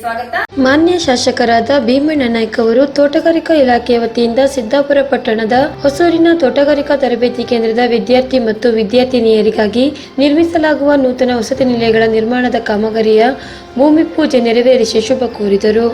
ಸ್ವಾಗತ. ಮಾನ್ಯ ಶಾಸಕರಾದ ಭೀಮಣ್ಣ ನಾಯ್ಕ ಅವರು ತೋಟಗಾರಿಕಾ ಇಲಾಖೆಯ ವತಿಯಿಂದ ಸಿದ್ದಾಪುರ ಪಟ್ಟಣದ ಹೊಸೂರಿನ ತೋಟಗಾರಿಕಾ ತರಬೇತಿ ಕೇಂದ್ರದ ವಿದ್ಯಾರ್ಥಿ ಮತ್ತು ವಿದ್ಯಾರ್ಥಿನಿಯರಿಗಾಗಿ ನಿರ್ಮಿಸಲಾಗುವ ನೂತನ ವಸತಿ ನಿಲಯಗಳ ನಿರ್ಮಾಣದ ಕಾಮಗಾರಿಯ ಭೂಮಿ ಪೂಜೆ ನೆರವೇರಿಸಿ ಶುಭ ಕೋರಿದರು.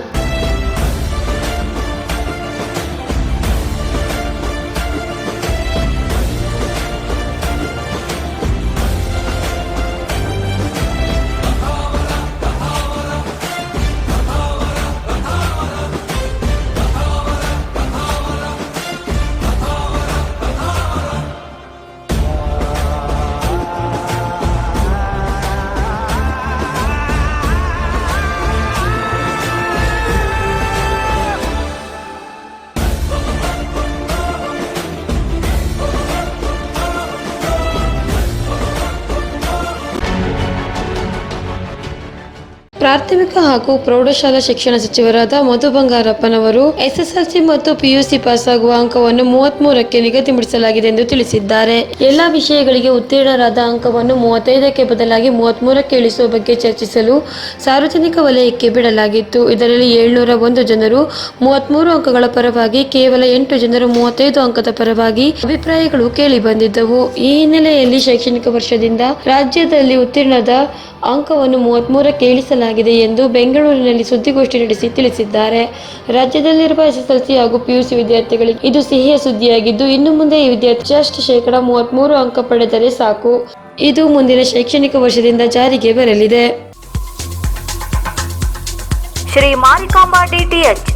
ಪ್ರಾಥಮಿಕ ಹಾಗೂ ಪ್ರೌಢಶಾಲಾ ಶಿಕ್ಷಣ ಸಚಿವರಾದ ಮಧು ಬಂಗಾರಪ್ಪನವರು ಎಸ್ಎಸ್ಎಲ್ಸಿ ಮತ್ತು ಪಿಯುಸಿ ಪಾಸಾಗುವ ಅಂಕವನ್ನು ಮೂವತ್ಮೂರಕ್ಕೆ ನಿಗದಿಪಡಿಸಲಾಗಿದೆ ಎಂದು ತಿಳಿಸಿದ್ದಾರೆ. ಎಲ್ಲಾ ವಿಷಯಗಳಿಗೆ ಉತ್ತೀರ್ಣರಾದ ಅಂಕವನ್ನು ಮೂವತ್ತೈದಕ್ಕೆ ಬದಲಾಗಿ ಮೂವತ್ಮೂರಕ್ಕೆ ಇಳಿಸುವ ಬಗ್ಗೆ ಚರ್ಚಿಸಲು ಸಾರ್ವಜನಿಕ ವಲಯಕ್ಕೆ ಬಿಡಲಾಗಿತ್ತು. ಇದರಲ್ಲಿ ಏಳ್ನೂರ ಒಂದು ಜನರು ಮೂವತ್ಮೂರು ಅಂಕಗಳ ಪರವಾಗಿ, ಕೇವಲ ಎಂಟು ಜನರು ಮೂವತ್ತೈದು ಅಂಕದ ಪರವಾಗಿ ಅಭಿಪ್ರಾಯಗಳು ಕೇಳಿ ಬಂದಿದ್ದವು ಈ ಹಿನ್ನೆಲೆಯಲ್ಲಿ ಶೈಕ್ಷಣಿಕ ವರ್ಷದಿಂದ ರಾಜ್ಯದಲ್ಲಿ ಉತ್ತೀರ್ಣದ ಅಂಕವನ್ನು ಮೂವತ್ತ್ಮೂರಕ್ಕೆ ಇಳಿಸಲಾಗಿದೆ ಎಂದು ಬೆಂಗಳೂರಿನಲ್ಲಿ ಸುದ್ದಿಗೋಷ್ಠಿ ನಡೆಸಿ ತಿಳಿಸಿದ್ದಾರೆ. ರಾಜ್ಯದಲ್ಲಿರುವ ಎಸ್ಎಸ್ಎಲ್ಸಿ ಹಾಗೂ ಪಿಯುಸಿ ವಿದ್ಯಾರ್ಥಿಗಳಿಗೆ ಇದು ಸಿಹಿಯ ಸುದ್ದಿಯಾಗಿದ್ದು, ಇನ್ನು ಮುಂದೆ ಈ ವಿದ್ಯಾರ್ಥಿ ಜಸ್ಟ್ ಶೇಕಡ ಮೂವತ್ತ್ಮೂರು ಅಂಕ ಪಡೆದರೆ ಸಾಕು. ಇದು ಮುಂದಿನ ಶೈಕ್ಷಣಿಕ ವರ್ಷದಿಂದ ಜಾರಿಗೆ ಬರಲಿದೆ. ಶ್ರೀ ಮಾರಿಕಾಂಬಾ ಡಿಟಿಎಚ್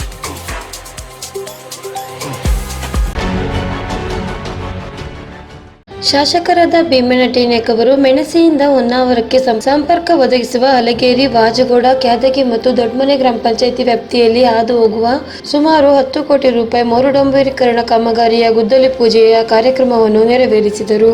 ಶಾಸಕರಾದ ಟೀನೇಕ್ ಅವರು ಮೆಣಸೆಯಿಂದ ಹೊನ್ನಾವರಕ್ಕೆ ಸಂಪರ್ಕ ಒದಗಿಸುವ ಹಲಗೇರಿ ವಾಜಗೋಡ, ಕ್ಯಾದಗಿ ಮತ್ತು ದೊಡ್ಡಮನೆ ಗ್ರಾಮ ಪಂಚಾಯಿತಿ ವ್ಯಾಪ್ತಿಯಲ್ಲಿ ಹಾದು ಹೋಗುವ ಸುಮಾರು ಹತ್ತು ಕೋಟಿ ರೂಪಾಯಿ ಮರುಡಂಬರೀಕರಣ ಕಾಮಗಾರಿಯ ಗುದ್ದಲಿ ಪೂಜೆಯ ಕಾರ್ಯಕ್ರಮವನ್ನು ನೆರವೇರಿಸಿದರು.